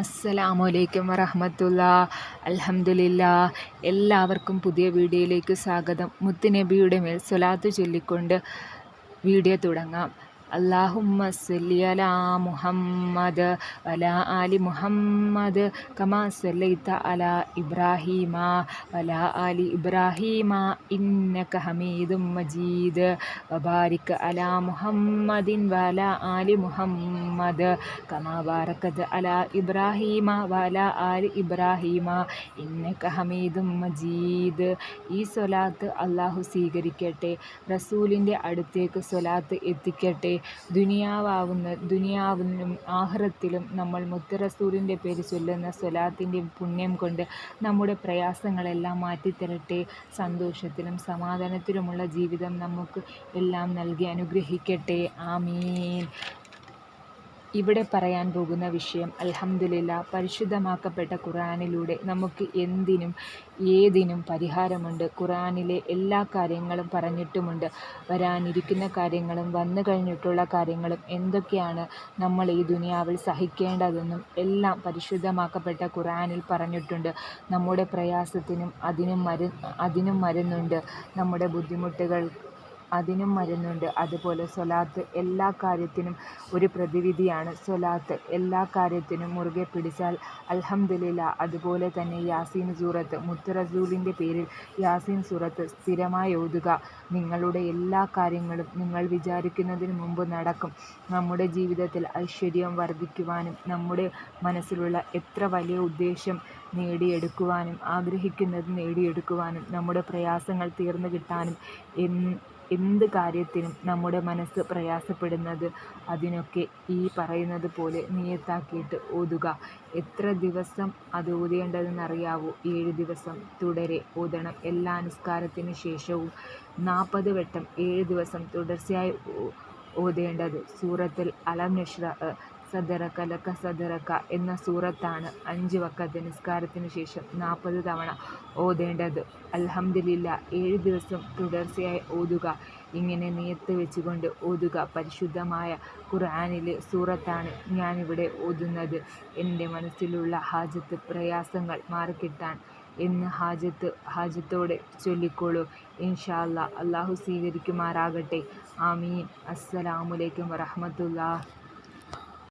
അസ്സലാമലൈക്കും വറഹമത്തുള്ള. അലഹമുല്ല എല്ലാവർക്കും പുതിയ വീഡിയോയിലേക്ക് സ്വാഗതം. മുത്തുനബിയുടെ മേൽ സ്വലാത്ത് ചൊല്ലിക്കൊണ്ട് വീഡിയോ തുടങ്ങാം. അല്ലാഹുമ്മ സല്ലി അലാ മുഹമ്മദ് വല ആലി മുഹമ്മദ് കമാ സല്ലൈത അലാ ഇബ്രാഹീമ വല ആലി ഇബ്രാഹീമ ഇന്നക ഹമീദും മജീദ് വബാരിക് അലാ മുഹമ്മദിൻ വല ആലി മുഹമ്മദ് കമാ ബാരക്കത് അലാ ഇബ്രാഹീമ വല ആലി ഇബ്രാഹീമ ഇന്നക ഹമീദും മജീദ് ഈ സ്വലാത്ത് അള്ളാഹു സ്വീകരിക്കട്ടെ റസൂലിന്റെ അടുത്തേക്ക് സ്വലാത്ത് എത്തിക്കട്ടെ ദുനിയാവാവുന്ന ദുനിയാവിലും ആഹ്റത്തിലും നമ്മൾ മുത്തറസൂലിന്റെ പേര് ചൊല്ലുന്ന സ്വലാത്തിന്റെ പുണ്യം കൊണ്ട് നമ്മുടെ പ്രയാസങ്ങളെല്ലാം മാറ്റിത്തരട്ടെ. സന്തോഷത്തിലും സമാധാനത്തിലുമുള്ള ജീവിതം നമുക്ക് എല്ലാം നൽകി അനുഗ്രഹിക്കട്ടെ. ആമീൻ. ഇവിടെ പറയാൻ പോകുന്ന വിഷയം അൽഹംദുലില്ല പരിശുദ്ധമാക്കപ്പെട്ട ഖുറാനിലൂടെ നമുക്ക് എന്തിനും ഏതിനും പരിഹാരമുണ്ട്. ഖുറാനിലെ എല്ലാ കാര്യങ്ങളും പറഞ്ഞിട്ടുമുണ്ട്. വരാനിരിക്കുന്ന കാര്യങ്ങളും വന്നു കഴിഞ്ഞിട്ടുള്ള കാര്യങ്ങളും എന്തൊക്കെയാണ് നമ്മൾ ഈ ദുനിയാവിൽ സഹിക്കേണ്ടതെന്നും എല്ലാം പരിശുദ്ധമാക്കപ്പെട്ട ഖുറാനിൽ പറഞ്ഞിട്ടുണ്ട്. നമ്മുടെ പ്രയാസത്തിനും അതിനും മരു അതിനും മരുന്നുണ്ട്. നമ്മുടെ ബുദ്ധിമുട്ടുകൾ അതിനും മരുന്നുണ്ട്. അതുപോലെ സ്വലാത്ത് എല്ലാ കാര്യത്തിനും ഒരു പ്രതിവിധിയാണ്. സ്വലാത്ത് എല്ലാ കാര്യത്തിനും മുറുകെ പിടിച്ചാൽ അൽഹംദുലില്ല. അതുപോലെ തന്നെ യാസീൻ സൂറത്ത് മുത്തറസൂലിന്റെ പേരിൽ യാസീൻ സൂറത്ത് സ്ഥിരമായി ഓതുക. നിങ്ങളുടെ എല്ലാ കാര്യങ്ങളും നിങ്ങൾ വിചാരിക്കുന്നതിന് മുമ്പ് നടക്കും. നമ്മുടെ ജീവിതത്തിൽ ഐശ്വര്യം വർദ്ധിക്കുവാനും നമ്മുടെ മനസ്സിലുള്ള എത്ര വലിയ ഉദ്ദേശം നേടിയെടുക്കുവാനും ആഗ്രഹിക്കുന്നത് നേടിയെടുക്കുവാനും നമ്മുടെ പ്രയാസങ്ങൾ തീർന്നു കിട്ടാനും എന്ത് കാര്യത്തിനും നമ്മുടെ മനസ്സ് പ്രയാസപ്പെടുന്നത് അതിനൊക്കെ ഈ പറയുന്നത് പോലെ നിയത്താക്കിയിട്ട് ഓതുക. എത്ര ദിവസം അത് ഓതേണ്ടതെന്നറിയാവോ? ഏഴ് ദിവസം തുടരെ ഓതണം. എല്ലാ അനുസ്കാരത്തിന് ശേഷവും നാൽപ്പത് വട്ടം ഏഴ് ദിവസം തുടർച്ചയായി ഓതേണ്ടത്. സൂറത്തിൽ അലം നഷ്റ സദറക്ക ലക്ക സദറക്ക എന്ന സൂറത്താണ് അഞ്ച് വക്കത്തെ നിസ്കാരത്തിന് ശേഷം നാൽപ്പത് തവണ ഓതേണ്ടത്. അൽഹംദുലില്ല ഏഴ് ദിവസം തുടർച്ചയായി ഓതുക. ഇങ്ങനെ നിയത്ത് വെച്ചുകൊണ്ട് ഓതുക പരിശുദ്ധമായ ഖുർആാനിലെ സൂറത്താണ് ഞാനിവിടെ ഓതുന്നത്. എന്റെ മനസ്സിലുള്ള ഹാജത്ത് പ്രയാസങ്ങൾ മാറിക്കിട്ടാൻ എന്ന് ഹാജത്ത് ഹാജത്തോടെ ചൊല്ലിക്കോളൂ. ഇൻഷാ അല്ലാ അള്ളാഹു സ്വീകരിക്കുമാറാകട്ടെ. ആമീൻ. അസ്സലാമലൈക്കും വറഹമത്തുള്ള